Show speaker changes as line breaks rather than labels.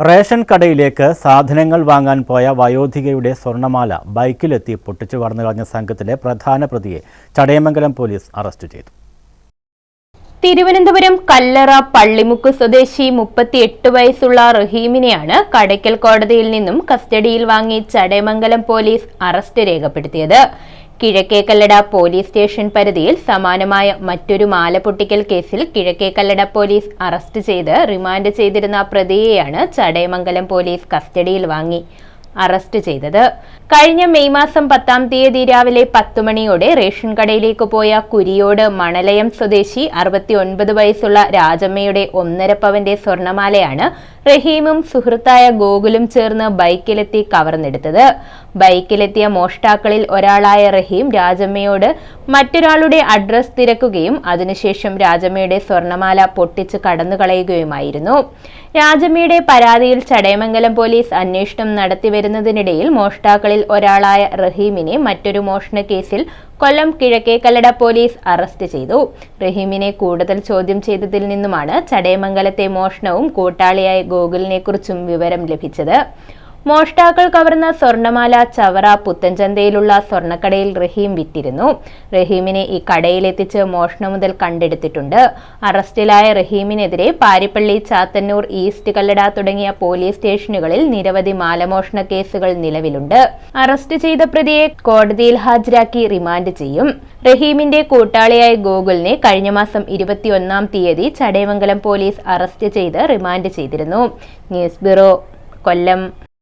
Ration കടയിലേക്ക് സാധനങ്ങൾ വാങ്ങാൻ പോയ വയോധികയുടെ സ്വർണമാല ബൈക്കിലെത്തി പൊട്ടിച്ചു കടന്നു കളഞ്ഞ സംഘത്തിലെ പ്രധാന പ്രതിയെ ചടയമംഗലം പോലീസ് അറസ്റ്റ് ചെയ്തു.
തിരുവനന്തപുരം കല്ലറ പള്ളിമുക്ക് സ്വദേശി മുപ്പത്തിയെട്ട് വയസ്സുള്ള റഹീമിനെയാണ് കടയ്ക്കൽ കോടതിയിൽ നിന്നും കസ്റ്റഡിയിൽ വാങ്ങി ചടയമംഗലം പോലീസ് അറസ്റ്റ് രേഖപ്പെടുത്തിയത്. കിഴക്കേക്കല്ലട പോലീസ് സ്റ്റേഷൻ പരിധിയിൽ സമാനമായ മറ്റൊരു മാല പൊട്ടിക്കൽ കേസിൽ കിഴക്കേക്കല്ലട പോലീസ് അറസ്റ്റ് ചെയ്ത് റിമാൻഡ് ചെയ്തിരുന്ന പ്രതിയെയാണ് ചടയമംഗലം പോലീസ് കസ്റ്റഡിയിൽ വാങ്ങി. അറസ്റ്റ് ചെയ്തത്. കഴിഞ്ഞ മെയ് മാസം പത്താം തീയതി രാവിലെ പത്തു മണിയോടെ റേഷൻ കടയിലേക്ക് പോയ കുരിയോട് മണലയം സ്വദേശി അറുപത്തിയൊൻപത് വയസ്സുള്ള രാജമ്മയുടെ ഒന്നര പവന്റെ സ്വർണമാലയാണ് റഹീമും സുഹൃത്തായ ഗോകുലും ചേർന്ന് ബൈക്കിലെത്തി കവർന്നെടുത്തത്. ബൈക്കിലെത്തിയ മോഷ്ടാക്കളിൽ ഒരാളായ റഹീം രാജമ്മയോട് മറ്റൊരാളുടെ അഡ്രസ് തിരക്കുകയും അതിനുശേഷം രാജമ്മയുടെ സ്വർണമാല പൊട്ടിച്ച് കടന്നുകളയുകയുമായിരുന്നു. രാജമ്മയുടെ പരാതിയിൽ ചടയമംഗലം പോലീസ് അന്വേഷണം നടത്തിവരുന്നതിനിടയിൽ മോഷ്ടാക്കളിൽ ഒരാളായ റഹീമിനെ മറ്റൊരു മോഷണ കേസിൽ കൊല്ലം കിഴക്കേ കല്ലട പോലീസ് അറസ്റ്റ് ചെയ്തു. റഹീമിനെ കൂടുതൽ ചോദ്യം ചെയ്തതിൽ നിന്നുമാണ് ചടയമംഗലത്തെ മോഷണവും കൂട്ടാളിയായ ഗോകുലിനെക്കുറിച്ചും വിവരം ലഭിച്ചത്. മോഷ്ടാക്കൾ കവർന്ന സ്വർണമാല ചവറ പുത്തൻചന്തയിലുള്ള സ്വർണക്കടയിൽ റഹീം വിറ്റിരുന്നു. റഹീമിനെ ഈ കടയിലെത്തിച്ച് മോഷണം മുതൽ കണ്ടെടുത്തിട്ടുണ്ട്. അറസ്റ്റിലായ റഹീമിനെതിരെ പാരിപ്പള്ളി ചാത്തന്നൂർ ഈസ്റ്റ് കല്ലട തുടങ്ങിയ പോലീസ് സ്റ്റേഷനുകളിൽ നിരവധി മാലമോഷണ കേസുകൾ നിലവിലുണ്ട്. അറസ്റ്റ് ചെയ്ത പ്രതിയെ കോടതിയിൽ ഹാജരാക്കി റിമാൻഡ് ചെയ്യും. റഹീമിന്റെ കൂട്ടാളിയായ ഗോകുലിനെ കഴിഞ്ഞ മാസം ഇരുപത്തിയൊന്നാം തീയതി ചടയമംഗലം പോലീസ് അറസ്റ്റ് ചെയ്ത് റിമാൻഡ് ചെയ്തിരുന്നു. News bureau Kollam.